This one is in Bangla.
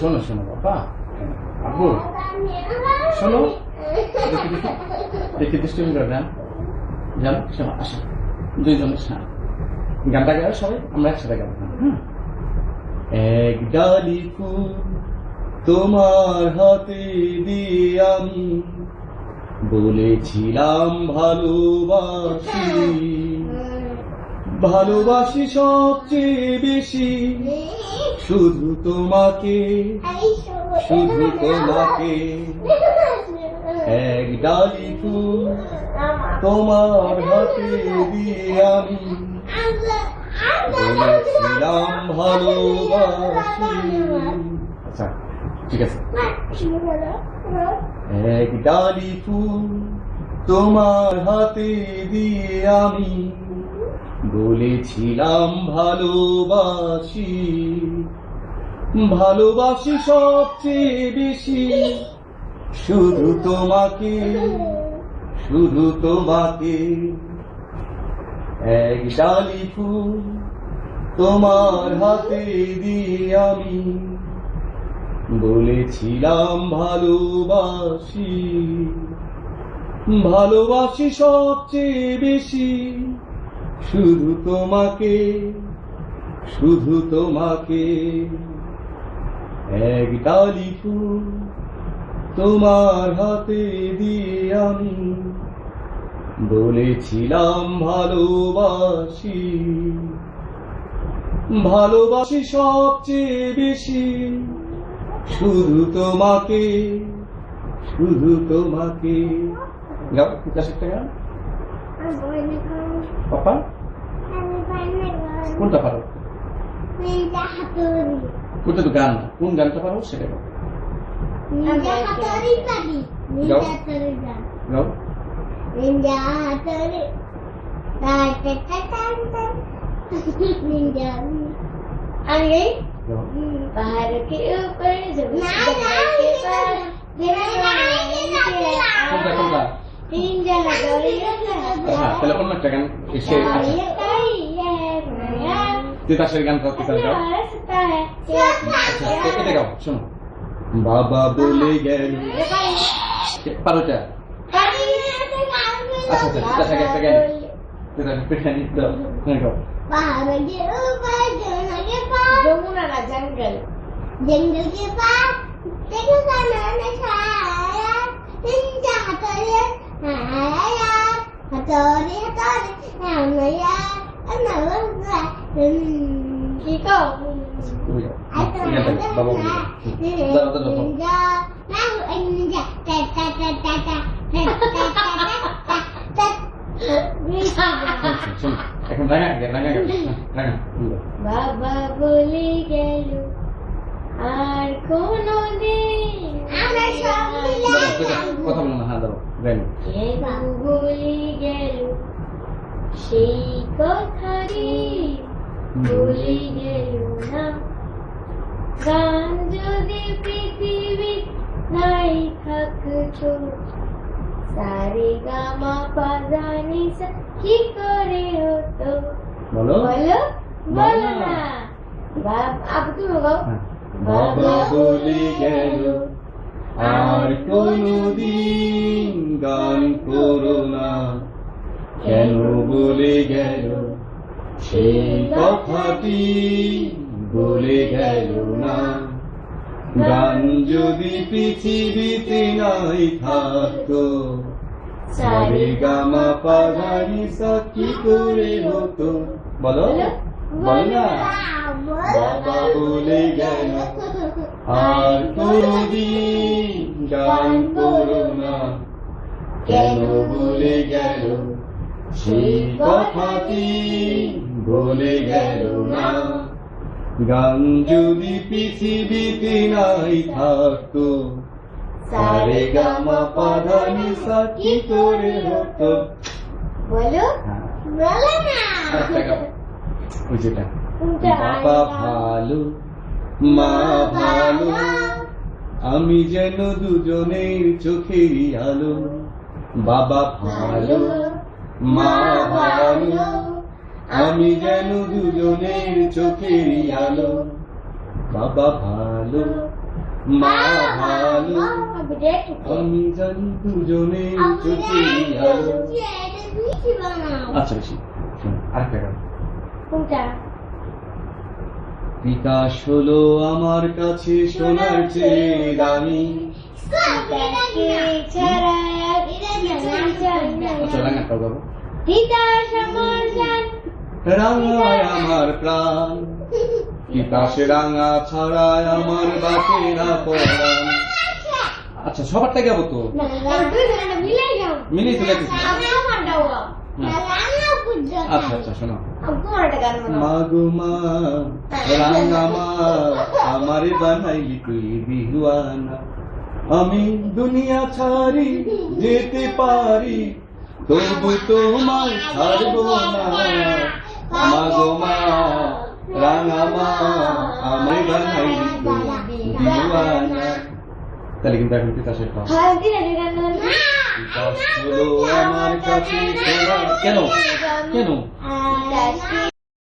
শোনো শোনো বাবা আব্বু শোনো দেখি দেখি দেখি করে জানো শোনো আসো দুইজন স্নান গানটা গাও সবাই আমরা একসাথে গাবো হ্যাঁ এক ডালি ফুল তোমার হাতে দিয়ে আমি বলেছিলাম ভালোবাসি ভালোবাসি সবচেয়ে বেশি শুধু তোমাকে শুধু তোমাকে। এক ডালি ফুল তোমার হাতে দিয়ে আমি বলেছিলাম ভালোবাসি। আচ্ছা ঠিক আছে। এক ডালি ফুল তোমার হাতে দিয়ে আমি বলেছিলাম ভালোবাসি ভালোবাসি সবচেয়ে বেশি। শুধু তোমাকে শুধু তোমাকে এক ডালি ফুল তোমার হাতে দিয়ে আমি বলেছিলাম ভালোবাসি ভালোবাসি সবচেয়ে বেশি। শুধু তোমাকে শুধু তোমাকে। এক ডালি ফুল তোমার হাতে দিয়ে আমি বলেছিলাম ভালোবাসি। ভালোবাসি সবচেয়ে বেশি শুধু তোমাকে শুধু তোমাকে। গাও ক্লাস একটা গাও papa? Punta paru. Ninja Hattori. Punta tu gan. Pun gan tu paru sih dek. Ninja Hattori tadi. Ninja Hattori gan. No. Ninja Hattori. Tadi kita tantan. Ninja. Ani? No. Hmm. Baru ke upper. Nai nai kita. Nai nai kita. Tunggu telepon ada kan isi kita sirikan ke kita jauh kita kau semua Baba boleh gel. Paru dah. Acha, kita sekian sekian. Kita sekian itu. Nego. Bahagia rumah jangan lupa. Jomuna jungle. Tengok sana anak saya. mà lấy mà chờ đi hết đó đi nào mày ra anh nữ là chỉ có ai tôi làm cái là nên là đừng cho má của anh ta ta ta ta ta ta ta ta ta ta ta বাবা বলে গেল আর কোনো দিন কথা বলো না হ্যাঁ গান গেল সেই কথাটি বলে গেল না। গান যদি পৃথিবী নাই থাকতো সারে গামা পাজানি কি করে হতো? বলো। বলো বলো না। বাপ আপ তুমি গাও। বাবা বলে গেল আর কোনদিন গান করো না। কেন বলে গেল? সেই কথাটি বলে গেল না। গান যদি পৃথিবীতে নাই থাকতো সারে গামা পাধানি সা কি করে হতো। বলো। বলো না বাবা বলে গেল। আর কোনদিন গান করো না। কেন বলে গেল? সেই কথাটি বলে গেল না। গান যদি পৃথিবীতে নাই থাকতো সারে গামা পাধানি সা কি করে হতো। বলো? হ্যাঁ। বলো না। গাও। ওই যেটা। বাবা ভালো মা ভালো আমি যেন দুজনের চোখেরই আলো। বাবা ভালো মা ভালো আমি যেন দুজনের চোখেরই আলো। বাবা ভালো মা ভালো আমি জানি দুজনে চোখে আলো আচ্ছা বেশি। শোনো আরেকটা গান বিকাশ হলো আমার কাছে সোনার চেয়ে দামি। আচ্ছা রাঙায় আমার প্রাণ। বিকাশে রাঙা ছাড়ায় আমার বাঁচে না পরাণ। আচ্ছা সবারটা গাবো তো মিলেই তো আচ্ছা আচ্ছা শোনো। মাগো মা রাঙা মা আমারে বানাইলি তুই বিহুয়ানা। আমি দুনিয়া ছাড়ি যেতে পারি তবু তোমায় ছাড়বো না। মাগো মা রাঙা মা আমায় বানাইলি তুই বিহুয়ানা। তাহলে কিন্তু এখন তিতাসের খাওয়া কাছে কেন? কেন?